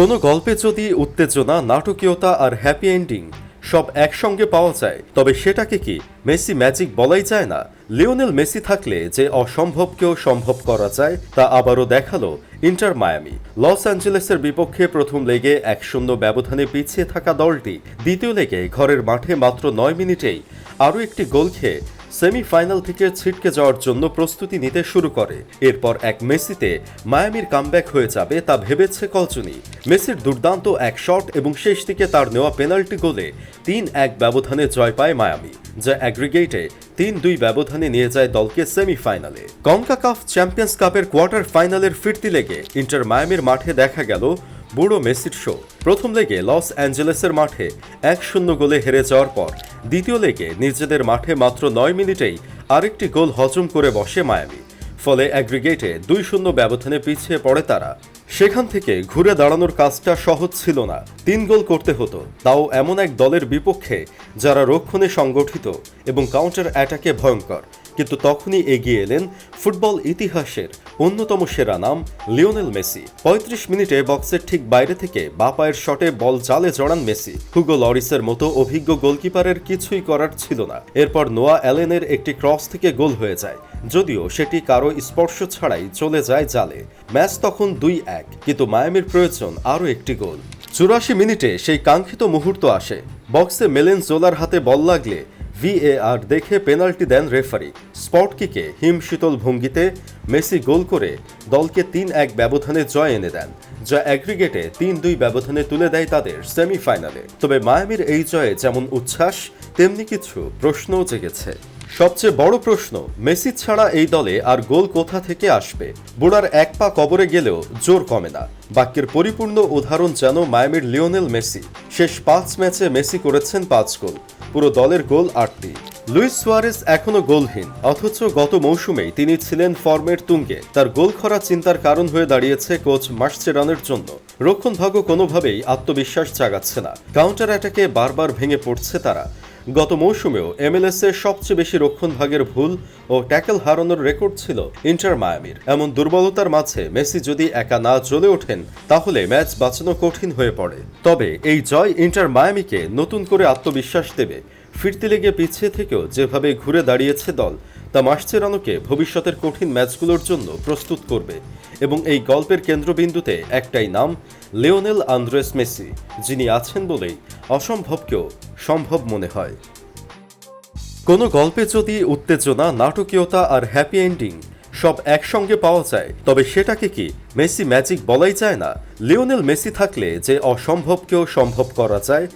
কোনো গল্পে যদি উত্তেজনা, নাটকীয়তা আর হ্যাপি এন্ডিং সব একসঙ্গে পাওয়া যায়, তবে সেটাকে কি মেসি ম্যাজিক বলাই যায় না? লিওনেল মেসি থাকলে যে অসম্ভবকেও সম্ভব করা যায়, তা আবারও দেখাল ইন্টার মায়ামি। লস অ্যাঞ্জেলেসের বিপক্ষে প্রথম লেগে এক শূন্য ব্যবধানে পিছিয়ে থাকা দলটি দ্বিতীয় লেগে ঘরের মাঠে মাত্র নয় মিনিটেই আরও একটি গোল খেয়ে সেমিফাইনাল থেকে ছিটকে যাওয়ার জন্য প্রস্তুতি নিতে শুরু করে। এরপর এক মেসিতে মায়ামির কামব্যাক হয়ে যাবে তা ভেবেছে কলচুনি। মেসির দুর্দান্ত এক শট এবং শেষ দিকে তার নেওয়া পেনাল্টি গোলে তিন এক ব্যবধানে জয় পায় মায়ামি, যা অ্যাগ্রিগেটে তিন দুই ব্যবধানে নিয়ে যায় দলকে সেমিফাইনালে। কনকাকাফ চ্যাম্পিয়ন্স কাপের কোয়ার্টার ফাইনালের ফিরতি লেগে ইন্টার মায়ামির মাঠে দেখা গেল বুড়ো মেসির শো। প্রথম লেগে লস অ্যাঞ্জেলেসের মাঠে এক শূন্য গোলে হেরে যাওয়ার পর দ্বিতীয় লেগে নিজেদের মাঠে মাত্র নয় মিনিটেই আরেকটি গোল হজম করে বসে মায়ামি। ফলে অ্যাগ্রিগেটে দুই শূন্য ব্যবধানে পিছিয়ে পড়ে তারা। সেখান থেকে ঘুরে দাঁড়ানোর কাজটা সহজ ছিল না। তিন গোল করতে হতো। তাও এমন এক দলের বিপক্ষে যারা রক্ষণে সংগঠিত এবং কাউন্টার অ্যাটাকে ভয়ঙ্কর। কিন্তু তখনই এগিয়ে এলেন ফুটবল ইতিহাসের অন্যতম সেরা নাম লিওনেল মেসি। পঁয়ত্রিশ মিনিটে বক্সের ঠিক বাইরে থেকে বা পায়ের শটে বল জালে জড়ান মেসি। হুগো লরিসের মতো অভিজ্ঞ গোলকিপারের কিছুই করার ছিল না। এরপর নোয়া অ্যালেনের একটি ক্রস থেকে গোল হয়ে যায়। যদিও সেটি কারও স্পর্শ ছাড়াই চলে যায় জালে। ম্যাচ তখন দুই এক, কিন্তু মায়ামির প্রয়োজন আরও একটি গোল। চুরাশি মিনিটে সেই কাঙ্ক্ষিত মুহূর্ত আসে। বক্সে মেলেন জোলার হাতে বল লাগলে ভিএআর দেখে পেনাল্টি দেন রেফারি। স্পট কিকে হিমশীতল ভঙ্গিতে মেসি গোল করে দলকে তিন এক ব্যবধানে জয় এনে দেন, যা অ্যাগ্রিগেটে তিন দুই ব্যবধানে তুলে দেয় তাদের সেমিফাইনালে। তবে মায়ামির এই জয়ে যেমন উচ্ছ্বাস, তেমনি কিছু প্রশ্নও জেগেছে। সবচেয়ে বড় প্রশ্ন, মেসি ছাড়া এই দলে আর গোল কোথা থেকে আসবে? বুড়ার এক পা কবরে গেলেও জোর কমে না। বাক্যের পরিপূর্ণ উদাহরণ যেন মায়ামির লিওনেল মেসি। শেষ পাঁচ ম্যাচে মেসি করেছেন পাঁচ গোল। পুরো দলের গোল আটটি। লুইস সোয়ারেস এখনও গোলহীন, অথচ গত মৌসুমেই তিনি ছিলেন ফর্মের তুঙ্গে। তার গোল খরা চিন্তার কারণ হয়ে দাঁড়িয়েছে কোচ মার্চেরানের জন্য। রক্ষণ ভাগ্য কোনোভাবেই আত্মবিশ্বাস জাগাচ্ছে না। কাউন্টার অ্যাটাকে বারবার ভেঙে পড়ছে তারা। গত মৌসুমেও এমএলএস এর সবচেয়ে বেশি রক্ষণভাগের ভুল ও ট্যাকেল হারানোর রেকর্ড ছিল ইন্টার মায়ামির। এমন দুর্বলতার মাঝে মেসি যদি একা না জ্বলে ওঠেন, তাহলে ম্যাচ বাঁচানো কঠিন হয়ে পড়ে। তবে এই জয় ইন্টার মায়ামিকে নতুন করে আত্মবিশ্বাস দেবে। ফিরতে লেগে পিছিয়ে থেকেও যেভাবে ঘুরে দাঁড়িয়েছে দল তা মাসচেরানোকে ভবিষ্যতের কঠিন ম্যাচগুলোর জন্য প্রস্তুত করবে এবং এই গল্পের কেন্দ্রবিন্দুতে একটাই নাম, লিওনেল আন্দ্রেস মেসি, যিনি আছেন বলেই অসম্ভবকেও সম্ভব মনে হয়। কোনো গল্পে যদি উত্তেজনা, নাটকীয়তা আর হ্যাপি এন্ডিং সব একসঙ্গে পাওয়া যায়, তবে সেটাকে কি মেসি ম্যাজিক বলাই যায় না? লিওনেল মেসি থাকলে যে অসম্ভবকেও সম্ভব করা যায়